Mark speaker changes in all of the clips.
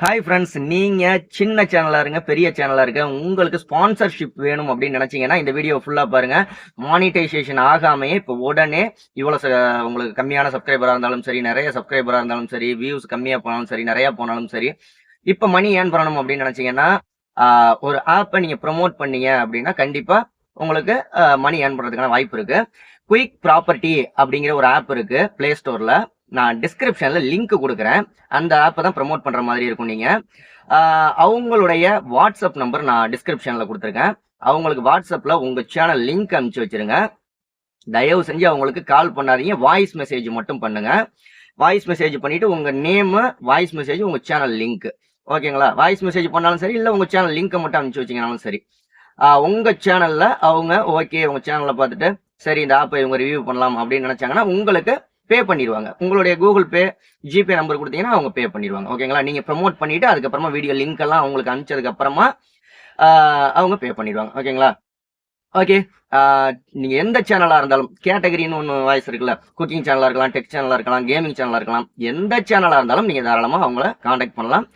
Speaker 1: Hi friends நீங்கள் சின்ன சேனலாக இருங்க பெரிய சேனலாக இருக்க உங்களுக்கு ஸ்பான்சர்ஷிப் வேணும் அப்படின்னு நினச்சிங்கன்னா இந்த வீடியோ ஃபுல்லாக பாருங்கள் மானிட்டைசேஷன் ஆகாமையே இப்போ உடனே இவ்வளோ ச- உங்களுக்கு கம்மியான சப்ஸ்கிரைபராக இருந்தாலும் சரி நிறைய சப்ஸ்கிரைபராக இருந்தாலும் சரி வியூஸ் கம்மியாக போனாலும் சரி நிறையா போனாலும் சரி இப்போ மணி ஏர்ன் பண்ணணும் அப்படின்னு நினச்சிங்கன்னா ஒரு ஆப்பை நீங்கள் ப்ரோமோட் பண்ணீங்க அப்படின்னா கண்டிப்பாக உங்களுக்கு மணி ஏர்ன் பண்ணுறதுக்கான வாய்ப்பு இருக்குது குயிக் ப்ராப்பர்ட்டி அப்படிங்கிற ஒரு ஆப் இருக்குது ப்ளே ஸ்டோரில் நான் டிஸ்கிரிப்ஷனில் லிங்க் கொடுக்குறேன். அந்த ஆப்பை தான் ப்ரமோட் பண்ணுற மாதிரி இருக்கும் நீங்கள் அவங்களுடைய வாட்ஸ்அப் நம்பர் நான் டிஸ்கிரிப்ஷனில் கொடுத்துருக்கேன். அவங்களுக்கு வாட்ஸ்அப்பில் உங்கள் சேனல் லிங்க் அனுப்பிச்சு வச்சிருங்க. தயவு செஞ்சு அவங்களுக்கு கால் பண்ணாதீங்க. வாய்ஸ் மெசேஜ் மட்டும் பண்ணுங்க. வாய்ஸ் மெசேஜ் பண்ணிவிட்டு உங்கள் நேமு வாய்ஸ் மெசேஜ் உங்கள் சேனல் லிங்க் ஓகேங்களா வாய்ஸ் மெசேஜ் பண்ணாலும் சரி இல்லை உங்கள் சேனல் லிங்கை மட்டும் அனுப்பிச்சு வச்சிங்கனாலும் சரி. உங்கள் சேனலில் அவங்க ஓகே உங்கள் சேனலில் பார்த்துட்டு சரி இந்த ஆப்பை இவங்க ரிவ்யூ பண்ணலாம் அப்படின்னு நினச்சாங்கன்னா உங்களுக்கு பே பண்ணிடுவாங்க. உங்களுடைய கூகுள் பே ஜிபே நம்பர் கொடுத்தீங்கன்னா அவங்க பே பண்ணிடுவாங்க. ஓகேங்களா நீங்க ப்ரமோட் பண்ணிட்டு அதுக்கப்புறமா வீடியோ லிங்க் எல்லாம் அவங்களுக்கு அனுப்பிச்சதுக்கு அப்புறமா அவங்க பே பண்ணிடுவாங்க. ஓகேங்களா ஓகே நீங்க எந்த சேனலா இருந்தாலும் கேட்டகரின்னு ஒன்று வாய்ஸ் இருக்குல்ல குக்கிங் சேனலா இருக்கலாம் டெக் சேனலா இருக்கலாம் கேமிங் சேனலா இருக்கலாம் எந்த சேனலா இருந்தாலும் நீங்க தாராளமா அவங்கள காண்டாக்ட் பண்ணலாம்.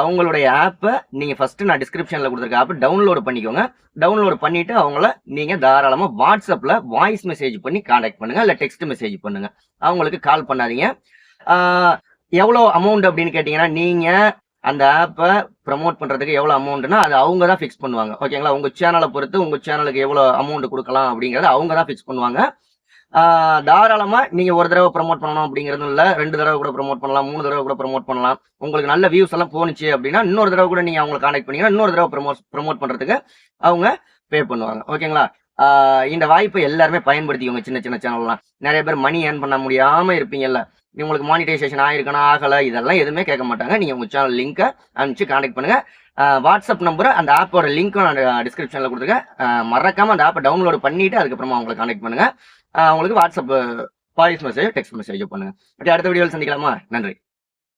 Speaker 1: அவங்களுடைய ஆப்பை நீங்க ஃபர்ஸ்ட் நான் டிஸ்கிரிப்ஷன்ல கொடுத்துருக்க ஆப் டவுன்லோட் பண்ணிக்கோங்க. டவுன்லோட் பண்ணிட்டு அவங்கள நீங்க தாராளமா வாட்ஸ்அப்ல வாய்ஸ் மெசேஜ் பண்ணி காண்டாக்ட் பண்ணுங்க இல்ல டெக்ஸ்ட் மெசேஜ் பண்ணுங்க. அவங்களுக்கு கால் பண்ணாதீங்க. எவ்வளோ அமௌண்ட் அப்படின்னு கேட்டிங்கன்னா நீங்க அந்த ஆப்பை ப்ரமோட் பண்ணுறதுக்கு எவ்வளோ அமௌண்ட்னா அது அவங்க தான் ஃபிக்ஸ் பண்ணுவாங்க. ஓகேங்களா உங்கள் சேனலை பொறுத்து உங்கள் சேனலுக்கு எவ்வளோ அமௌண்ட் கொடுக்கலாம் அப்படிங்கறத அவங்க தான் ஃபிக்ஸ் பண்ணுவாங்க. தாராளமாக நீங்கள் ஒரு தடவை ப்ரமோட் பண்ணணும் அப்படிங்கிறது இல்லை ரெண்டு தடவை கூட ப்ரமோட் பண்ணலாம் மூணு தடவை கூட ப்ரமோட் பண்ணலாம். உங்களுக்கு நல்ல வியூஸ் எல்லாம் போனுச்சு அப்படின்னா இன்னொரு தடவை கூட நீங்கள் அவங்களை காண்டாக்ட் பண்ணீங்கன்னா இன்னொரு தடவை ப்ரமோட் ப்ரமோட் பண்ணுறதுக்கு அவங்க பே பண்ணுவாங்க. ஓகேங்களா இந்த வாய்ப்பை எல்லாருமே பயன்படுத்திக்கோங்க சின்ன சின்ன சேனல்லாம் நிறைய பேர் மணி ஏர்ன் பண்ண முடியாம இருப்பீங்கல்ல. உங்களுக்கு மானிட்டைசேஷன் ஆயிருக்கணும் ஆகல இதெல்லாம் எதுவுமே கேட்க மாட்டாங்க. நீங்க உங்க சேனல் லிங்கை அனுப்பிச்சு காண்டாக்ட் பண்ணுங்க. வாட்ஸ்அப் நம்பரை அந்த ஆப்போட லிங்க்கும் நான் டிஸ்கிரிப்ஷன்ல கொடுத்துருக்கேன். மறக்காம அந்த ஆப்பை டவுன்லோட் பண்ணிட்டு அதுக்கப்புறமா அவங்களை காண்டாக்ட் பண்ணுங்க. உங்களுக்கு WhatsApp voice message text message பண்ணுங்க. அடுத்த வீடியோவில் சந்திக்கலாமா? நன்றி.